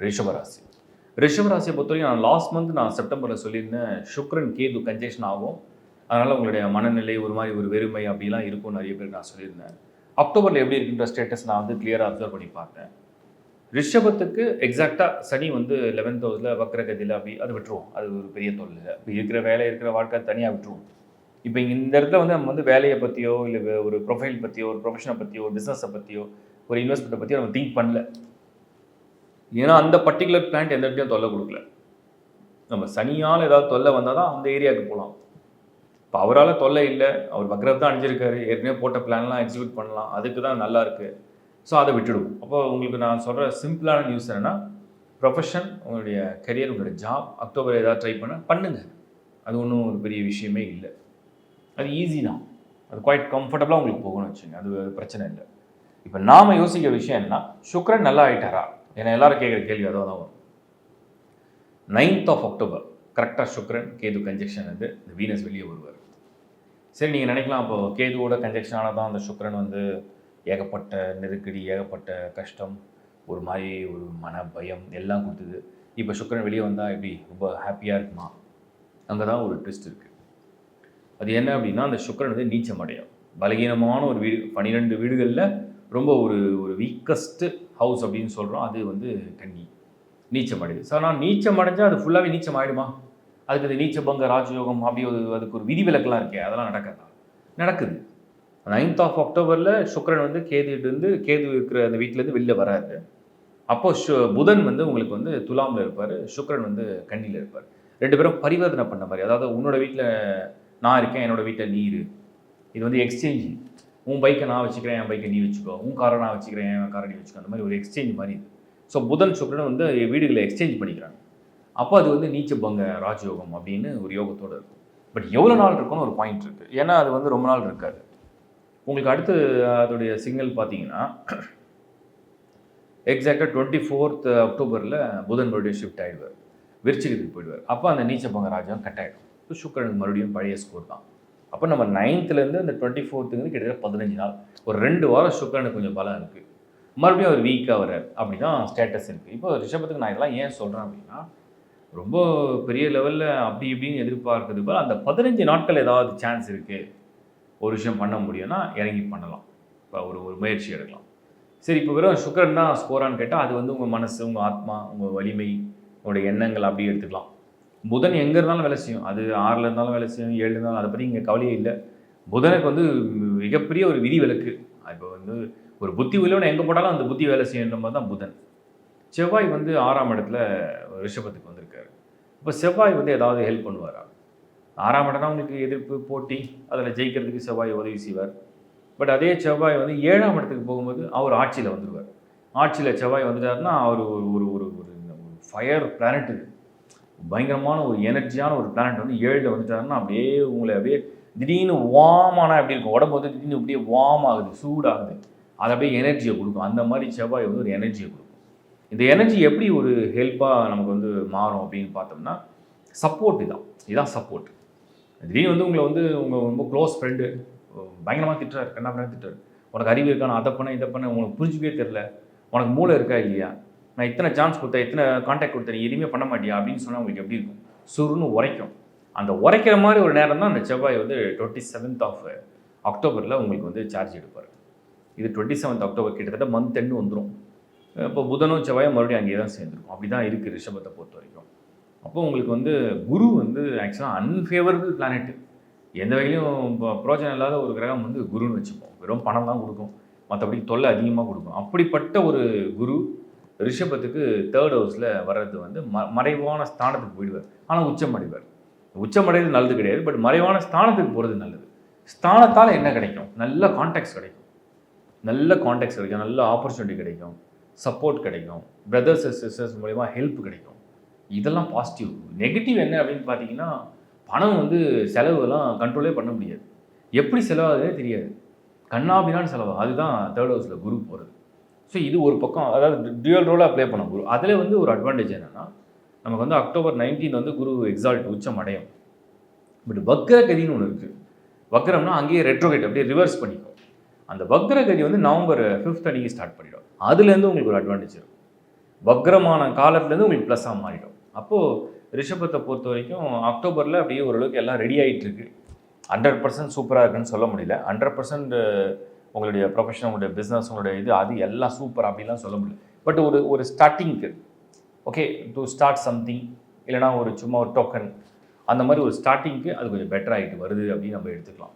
ரிஷபராசி. ரிஷபராசியை பொறுத்தவரைக்கும் நான் லாஸ்ட் மந்த் நான் செப்டம்பரில் சொல்லியிருந்தேன் சுக்ரன் கேது கன்ஜெக்ஷன் ஆகும். அதனால் உங்களுடைய மனநிலை ஒரு மாதிரி ஒரு வெறுமை அப்படிலாம் இருக்கும் நிறைய பேர் நான் சொல்லியிருந்தேன். அக்டோபரில் எப்படி இருக்குன்ற ஸ்டேட்டஸ் நான் வந்து கிளியராக அப்சர்வ் பண்ணி பார்த்தேன். ரிஷபத்துக்கு எக்ஸாக்டாக சனி வந்து லெவன்த் ஹவுஸில் வக்ரகதியில் அப்படி அது விட்டுருவோம். அது ஒரு பெரிய தொல்லை. இப்போ இருக்கிற வேலை இருக்கிற வாழ்க்கை தனியாக விட்டுருவோம். இப்போ இந்த இடத்துல வந்து நம்ம வந்து வேலையை பற்றியோ இல்லை ஒரு ப்ரொஃபைல் பற்றியோ ஒரு ப்ரொஃபஷனை பற்றியோ ஒரு பிஸ்னஸை பற்றியோ ஒரு இன்வெஸ்ட்மெண்ட்டை பற்றியோ நம்ம திங்க் பண்ணல. ஏன்னா அந்த பர்டிகுலர் பிளான்ட் எந்த இடத்தையும் தொல்லை கொடுக்கல. நம்ம சனியால் ஏதாவது தொல்லை வந்தால் தான் அந்த ஏரியாவுக்கு போகலாம் இப்போ அவரால் தொல்லை இல்லை. அவர் வக்ரத்தை தான் அணிஞ்சிருக்காரு. ஏற்கனவே போட்ட பிளான்லாம் எக்ஸிக்யூட் பண்ணலாம். அதுக்கு தான் நல்லா இருக்குது ஸோ அதை விட்டுடுவோம். அப்போ உங்களுக்கு நான் சொல்கிற சிம்பிளான நியூஸ் என்னென்னா ப்ரொஃபஷன் உங்களுடைய கரியர் உங்களுடைய ஜாப் அக்டோபர் ஏதாவது ட்ரை பண்ண பண்ணுங்கள் அது ஒன்றும் ஒரு பெரிய விஷயமே இல்லை. அது ஈஸி தான். அது குவாய்ட் கம்ஃபர்டபுளாக உங்களுக்கு போகணும்னு வச்சுங்க அது பிரச்சனை இல்லை. இப்போ நாம் யோசிக்கிற விஷயம் என்ன சுக்ரன் நல்லா ஆயிட்டாரா? ஏன்னா எல்லாரும் கேட்குற கேள்வி அதான் தான் வரும். நைன்த் ஆஃப் அக்டோபர் கரெக்டாக சுக்ரன் கேது கன்ஜெக்ஷன் வந்து இந்த வீனஸ் வெளியே வருவார். சரி நீங்கள் நினைக்கலாம் அப்போ கேதுவோட கன்ஜெக்ஷன் தான் அந்த சுக்ரன் வந்து ஏகப்பட்ட நெருக்கடி ஏகப்பட்ட கஷ்டம் ஒரு மாதிரி ஒரு மன பயம் எல்லாம் கொடுத்தது. இப்போ சுக்ரன் வெளியே வந்தால் எப்படி? ரொம்ப ஹாப்பியாக இருக்குமா? அங்கே தான் ஒரு ட்விஸ்ட் இருக்குது அது என்ன அப்படின்னா அந்த சுக்ரன் வந்து நீச்சம் அடையும் பலகீனமான ஒரு வீடு பன்னிரெண்டு வீடுகளில் ரொம்ப ஒரு ஒரு வீக்கஸ்ட்டு ஹவுஸ் அப்படின்னு சொல்கிறோம் அது வந்து கன்னி. நீச்சம் அடையுது. ஸோ நான் நீச்சம் அடைஞ்சால் அது ஃபுல்லாகவே நீச்சம் ஆகிடுமா அதுக்கு அது நீச்சபங்க ராஜயோகம் அப்படி ஒரு அதுக்கு ஒரு விதிவிலக்கெலாம் இருக்கே அதெல்லாம் நடக்காதா? நடக்குது. நைன்த் ஆஃப் அக்டோபரில் சுக்கரன் வந்து கேதுட்டு கேது இருக்கிற அந்த வீட்டிலேருந்து வெளில வராது அப்போது புதன் வந்து உங்களுக்கு வந்து துலாமில் இருப்பார் சுக்கரன் வந்து கண்ணியில் இருப்பார். ரெண்டு பேரும் பரிவர்த்தனை பண்ண மாதிரி அதாவது உன்னோட வீட்டில் நான் இருக்கேன் என்னோடய வீட்டில் நீர் இது வந்து எக்ஸ்சேஞ்சு உன் பைக்கை நான் வச்சுக்கிறேன் என் பைக்கை நீ வச்சுக்கோ. உன் காரை நான் வச்சுக்கிறேன் என் காரை நீ வச்சுக்கோ. அந்த மாதிரி ஒரு எக்ஸ்சேஞ்ச் மாதிரி இது. ஸோ புதன் சுக்கரன் வந்து வீடுகளை எக்ஸ்சேஞ்ச் பண்ணிக்கிறாங்க. அப்போ அது வந்து நீச்ச பங்க ராஜயோகம் அப்படின்னு ஒரு யோகத்தோடு இருக்கும். பட் எவ்வளோ நாள் இருக்குன்னு ஒரு பாயிண்ட் இருக்குது ஏன்னா அது வந்து ரொம்ப நாள் இருக்காது. உங்களுக்கு அடுத்து அதோடைய சிக்னல் பார்த்தீங்கன்னா எக்ஸாக்டாக டுவெண்ட்டி ஃபோர்த் அக்டோபரில் புதன் மறுபடியும் ஷிஃப்ட் ஆகிடுவார் விருச்சிகத்துக்கு போயிடுவார். அப்போ அந்த நீச்ச பங்க ராஜ்யம் கட் ஆகிடும் இப்போ சுக்கரனுக்கு மறுபடியும் பழைய ஸ்கோர் தான். அப்போ நம்ம நைன்த்துலேருந்து அந்த டுவெண்ட்டி ஃபோர்த்துங்கிறது கிட்டத்தட்ட பதினஞ்சு நாள். ஒரு ரெண்டு வாரம் சுக்கரனுக்கு கொஞ்சம் பலம் இருக்குது மறுபடியும் அவர் வீக்காக வர்றார் அப்படி தான் ஸ்டேட்டஸ் இருக்குது இப்போ ரிஷபத்துக்கு நான் இதெல்லாம் ஏன் சொல்கிறேன் அப்படின்னா ரொம்ப பெரிய லெவலில் அப்படி இப்படின்னு எதிர்பார்க்குறது போல் அந்த பதினஞ்சு நாட்கள் ஏதாவது சான்ஸ் இருக்குது ஒரு விஷயம் பண்ண முடியும்னா இறங்கி பண்ணலாம். இப்போ ஒரு ஒரு முயற்சி எடுக்கலாம். சரி இப்போ வெறும் சுக்கரன் தான் ஸ்கோரான்னு கேட்டால் அது வந்து உங்கள் மனசு உங்கள் ஆத்மா உங்கள் வலிமை உங்களுடைய எண்ணங்கள் அப்படியே எடுத்துக்கலாம். புதன் எங்கே இருந்தாலும் வேலை செய்யும். அது ஆறில் இருந்தாலும் வேலை செய்யும் ஏழு இருந்தாலும் அதை பற்றி இங்கே கவலையே இல்லை. புதனுக்கு வந்து மிகப்பெரிய ஒரு விதி விலக்கு. இப்போ வந்து ஒரு புத்தி உள்ளவனை எங்கே போட்டாலும் அந்த புத்தி வேலை செய்யணும் தான் புதன். செவ்வாய் வந்து ஆறாம் இடத்துல ரிஷபத்துக்கு வந்திருக்காரு. இப்போ செவ்வாய் வந்து ஏதாவது ஹெல்ப் பண்ணுவாரா? ஆறாம் இடம்னா உங்களுக்கு எதிர்ப்பு போட்டி. அதில் ஜெயிக்கிறதுக்கு செவ்வாய் உதவி செய்வார். பட் அதே செவ்வாய் வந்து ஏழாம் இடத்துக்கு போகும்போது அவர் ஆட்சியில் வந்துடுவார் ஆட்சியில் செவ்வாய் வந்துட்டாருன்னா அவர் ஒரு ஒரு ஒரு ஒரு ஃபயர் பிளானட் பயங்கரமான ஒரு எனர்ஜியான ஒரு பிளானட் வந்து ஏழில் வந்துட்டாருன்னா அப்படியே உங்களை அப்படியே திடீர்னு வார்ம் ஆனால் எப்படி இருக்கும்? உடம்பு வந்து திடீர்னு அப்படியே வார்ம் ஆகுது சூடாகுது. அது அப்படியே எனர்ஜியை கொடுக்கும். அந்த மாதிரி செவ்வாய் வந்து ஒரு எனர்ஜியை கொடுக்கும். இந்த எனர்ஜி எப்படி ஒரு ஹெல்ப்பாக நமக்கு வந்து மாறும் அப்படின்னு பார்த்தோம்னா சப்போர்ட் இதான் இதுதான் சப்போர்ட் திடீர்னு வந்து உங்களை வந்து உங்கள் ரொம்ப க்ளோஸ் ஃப்ரெண்டு பயங்கரமாக திட்டுறாரு கண்ணா பண்ண திட்டுறாரு. உனக்கு அறிவு இருக்கா நான் அதை பண்ண இதை பண்ண உனக்கு புரிஞ்சுக்கவே தெரில உனக்கு மூளை இருக்கா இல்லையா? நான் இத்தனை சான்ஸ் கொடுத்தேன் இத்தனை கான்டாக்ட் கொடுத்தேன் எதுவுமே பண்ண மாட்டியா? அப்படின்னு சொன்னால் உங்களுக்கு எப்படி இருக்கும்? சுருன்னு உரைக்கும். அந்த உரைக்கிற மாதிரி ஒரு நேரம் தான் அந்த செவ்வாய் வந்து டுவெண்ட்டி செவன்த் ஆஃப் அக்டோபரில் உங்களுக்கு வந்து சார்ஜ் எடுப்பார். இது டுவெண்ட்டி செவன்த் அக்டோபர் கிட்டத்தட்ட மந்த் எண்டு வந்துடும் இப்போ புதனும் செவ்வாயும் மறுபடியும் அங்கேயே தான் சேர்ந்துருக்கும். அப்படி தான் இருக்குது ரிஷபத்தை பொறுத்த வரைக்கும். அப்போ உங்களுக்கு வந்து குரு வந்து ஆக்சுவலாக அன்ஃபேவரபிள் பிளானெட்டு எந்த வகையிலையும் இப்போ பிரோஜனம் இல்லாத ஒரு கிரகம் வந்து குருன்னு வச்சுப்போம். வெறும் பணம் தான் கொடுக்கும். மற்றபடி தொல்லை அதிகமாக கொடுக்கும். அப்படிப்பட்ட ஒரு குரு ரிஷபத்துக்கு தேர்ட் ஹவுஸில் வர்றது வந்து ம மறைவான ஸ்தானத்துக்கு போயிடுவார். ஆனால் உச்சம் அடைவார். உச்சம் அடைவது நல்லது கிடையாது பட் மறைவான ஸ்தானத்துக்கு போகிறது நல்லது. ஸ்தானத்தால் என்ன கிடைக்கும்? நல்ல கான்டாக்ட்ஸ் கிடைக்கும். நல்ல கான்டாக்ட்ஸ் கிடைக்கும். நல்ல ஆப்பர்ச்சுனிட்டி கிடைக்கும். சப்போர்ட் கிடைக்கும். பிரதர்ஸ் சிஸ்டர்ஸ் மூலயமா ஹெல்ப் கிடைக்கும். இதெல்லாம் பாசிட்டிவ் நெகட்டிவ் என்ன அப்படின்னு பார்த்தீங்கன்னா பணம் வந்து செலவுலாம் கண்ட்ரோலே பண்ண முடியாது. எப்படி செலவாகுதே தெரியாது. கண்ணாபினான்னு செலவு. அதுதான் தேர்ட் ஹவுஸில் குரு போகிறது ஸோ இது ஒரு பக்கம். அதாவது டியூல் ரோலாக ப்ளே பண்ண குரு. அதில் வந்து ஒரு அட்வான்டேஜ் என்னென்னா நமக்கு வந்து அக்டோபர் நைன்டீன் வந்து குரு எக்ஸால்ட் உச்சம் அடையும். பட் வக்ரகதின்னு ஒன்று இருக்குது வக்ரம்னா அங்கேயே ரெட்ரோகேட் அப்படியே ரிவர்ஸ் பண்ணிக்கும். அந்த வக்ரகதி வந்து நவம்பர் ஃபிஃப்த் அன்னைக்கு ஸ்டார்ட் பண்ணிடும். அதுலேருந்து உங்களுக்கு ஒரு அட்வான்டேஜ் இருக்கும் வக்ரமான காலத்துலேருந்து உங்களுக்கு ப்ளஸ்ஸாக மாறிடும். அப்போது ரிஷபத்தை பொறுத்த வரைக்கும் அக்டோபரில் அப்படியே ஓரளவுக்கு எல்லாம் ரெடி ஆகிட்டு இருக்கு. ஹண்ட்ரட் பர்சன்ட் சூப்பராக இருக்குன்னு சொல்ல முடியல. ஹண்ட்ரட் பர்சன்ட் உங்களுடைய ப்ரொஃபஷன் உங்களுடைய பிஸ்னஸ் உங்களுடைய இது அது எல்லாம் சூப்பர் அப்படிலாம் சொல்ல முடியல. பட் ஒரு ஒரு ஸ்டார்டிங்க்கு ஓகே டு ஸ்டார்ட் சம்திங் இல்லைனா ஒரு சும்மா ஒரு டோக்கன் அந்த மாதிரி ஒரு ஸ்டார்டிங்க்கு அது கொஞ்சம் பெட்டர் ஆகிட்டு வருது அப்படின்னு நம்ம எடுத்துக்கலாம்.